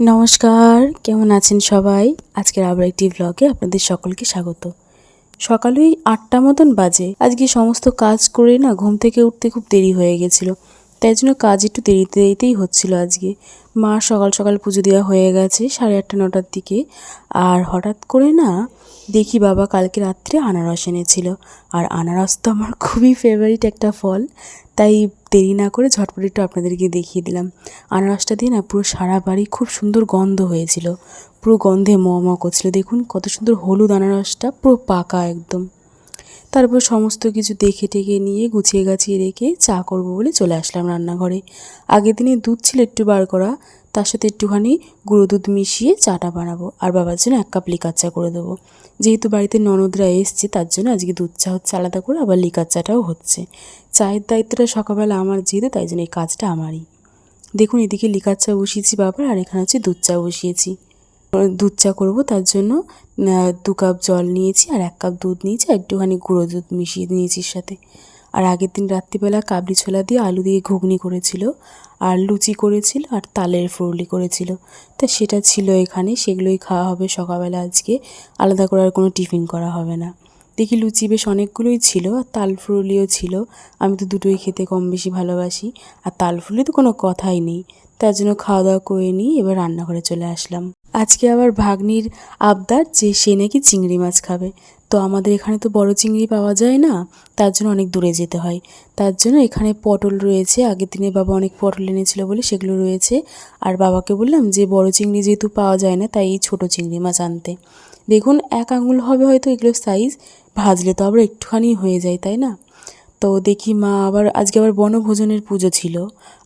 নমস্কার, কেমন আছেন সবাই? আজকের আবার একটি ব্লগে আপনাদের সকলকে স্বাগত। সকালেই আটটা মতন বাজে। আজকে সমস্ত কাজ করে না ঘুম থেকে উঠতে খুব দেরি হয়ে গেছিল। তাই জন্য কাজ একটু দেরিতে দেরিতেই হচ্ছিল আজকে। মা সকাল সকাল পুজো দেওয়া হয়ে গেছে সাড়ে আটটা, নটার দিকে। আর হঠাৎ করে না দেখি বাবা কালকে রাত্রে আনারস এনেছিল। আর আনারস তো আমার খুবই ফেভারিট একটা ফল। তাই দেরি না করে ঝটপট একটু আপনাদেরকে দেখিয়ে দিলাম। আনারসটা দিয়ে না পুরো সারা বাড়ি খুব সুন্দর গন্ধ হয়েছিল। পুরো গন্ধে ম ম করছিল। দেখুন কত সুন্দর হলুদ আনারসটা পুরো পাকা একদম। তারপর সমস্ত কিছু দেখে টেকে নিয়ে গুছিয়ে গাছিয়ে রেখে চা করব বলে চলে আসলাম রান্নাঘরে। আগের দিনে দুধ ছিল একটু বার করা তার সাথে একটুখানি গুঁড়ো দুধ মিশিয়ে চাটা বানাবো। আর বাবার জন্য এক কাপ লিকার চা করে দেবো। যেহেতু বাড়িতে ননদরা এসছে, তার জন্য আজকে দুধ চা হচ্ছে আলাদা করে, আবার লিকার চাটাও হচ্ছে। চায়ের দায়িত্বটা সকালবেলা আমার যেহেতু, তাই জন্য এই কাজটা আমারই। দেখুন, এদিকে লিকার চা বসিয়েছি বাবার, আর এখানে হচ্ছে দুধ চা বসিয়েছি। দুধ চা করব, তার জন্য দু কাপ জল নিয়েছি, আর এক কাপ দুধ নিয়েছি, আর একটুখানি গুঁড়ো দুধ মিশিয়ে নিয়েছি সাথে। আর আগের দিন রাত্রিবেলা কাবলি ছোলা দিয়ে আলু দিয়ে ঘুগনি করেছিল, আর লুচি করেছিল, আর তালের ফুরলি করেছিল। তা সেটা ছিল এখানে, সেগুলোই খাওয়া হবে সকালবেলা আজকে। আলাদা করে আর কোনো টিফিন করা হবে না। দেখি লুচি বেশ অনেকগুলোই ছিল, আর তাল ফুরুলিও ছিল। আমি তো দুটোই খেতে কম বেশি ভালোবাসি, আর তাল ফুরুলি তো কোনো কথাই নেই। তার জন্য খাওয়া দাওয়া করে নিই এবার রান্নাঘরে চলে আসলাম। আজকে আবার ভাগ্নির আবদার যে সে নাকি চিংড়ি মাছ খাবে। তো আমাদের এখানে তো বড় চিংড়ি পাওয়া যায় না, তার জন্য অনেক দূরে যেতে হয়। তার জন্য এখানে পটল রয়েছে, আগের দিনে বাবা অনেক পটল এনেছিল বলে সেগুলো রয়েছে। আর বাবাকে বললাম যে, বড় চিংড়ি যেহেতু পাওয়া যায় না, তাই এই ছোটো চিংড়ি মাছ আনতে। দেখুন, এক আঙুল হবে হয়তো এগুলোর সাইজ ভাজলে তো আবার একটুখানি হয়ে যায়, তাই না? তো দেখি মা, আবার আজকে আবার বনভোজনের পুজো ছিল।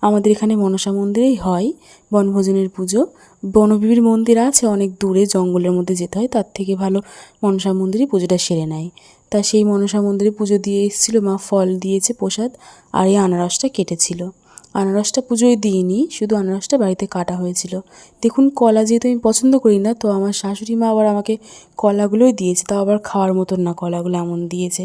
আমাদের এখানে মনসা মন্দিরেই হয় বনভোজনের পুজো। বনবিবির মন্দির আছে, অনেক দূরে, জঙ্গলের মধ্যে যেতে হয়, তার থেকে ভালো মনসা মন্দিরে পুজোটা সেরে নেয়। তা সেই মনসা মন্দিরে পুজো দিয়ে এসেছিল মা, ফল দিয়েছে প্রসাদ, আর এই আনারসটা কেটেছিল। আনারসটা পুজোয় দিইনি, শুধু আনারসটা বাড়িতে কাটা হয়েছিল। দেখুন, কলা যেহেতু আমি পছন্দ করি না, তো আমার শাশুড়ি মা আবার আমাকে কলাগুলোই দিয়েছে, তাও আবার খাওয়ার মতন না কলাগুলো এমন দিয়েছে।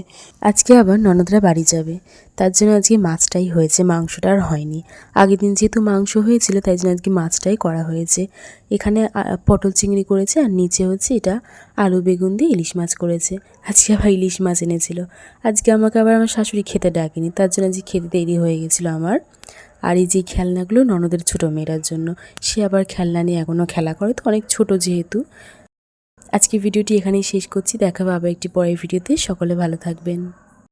আজকে আবার ননদরা বাড়ি যাবে, তার জন্য আজকে মাছটাই হয়েছে, মাংসটা আর হয়নি। আগের দিন যেহেতু মাংস হয়েছিল, তাই জন্য আজকে মাছটাই করা হয়েছে। এখানে পটল চিংড়ি করেছে, আর নিচে হচ্ছে এটা আলু বেগুন দিয়ে ইলিশ মাছ করেছে। আজকে আবার ইলিশ মাছ এনেছিল। আজকে আমাকে আবার আমার শাশুড়ি খেতে ডাকেনি, তার জন্য আজকে খেতে দেরি হয়ে গেছিল আমার। আর এই যে খেলনাগুলো ননদের ছোটো মেয়েরার জন্য, সে আবার খেলনা নিয়ে এখনও খেলা করে, তো অনেক ছোট যেহেতু। আজকে ভিডিওটি এখানেই শেষ করছি দেখা আবার একটি পরের ভিডিওতে, সকলে ভালো থাকবেন।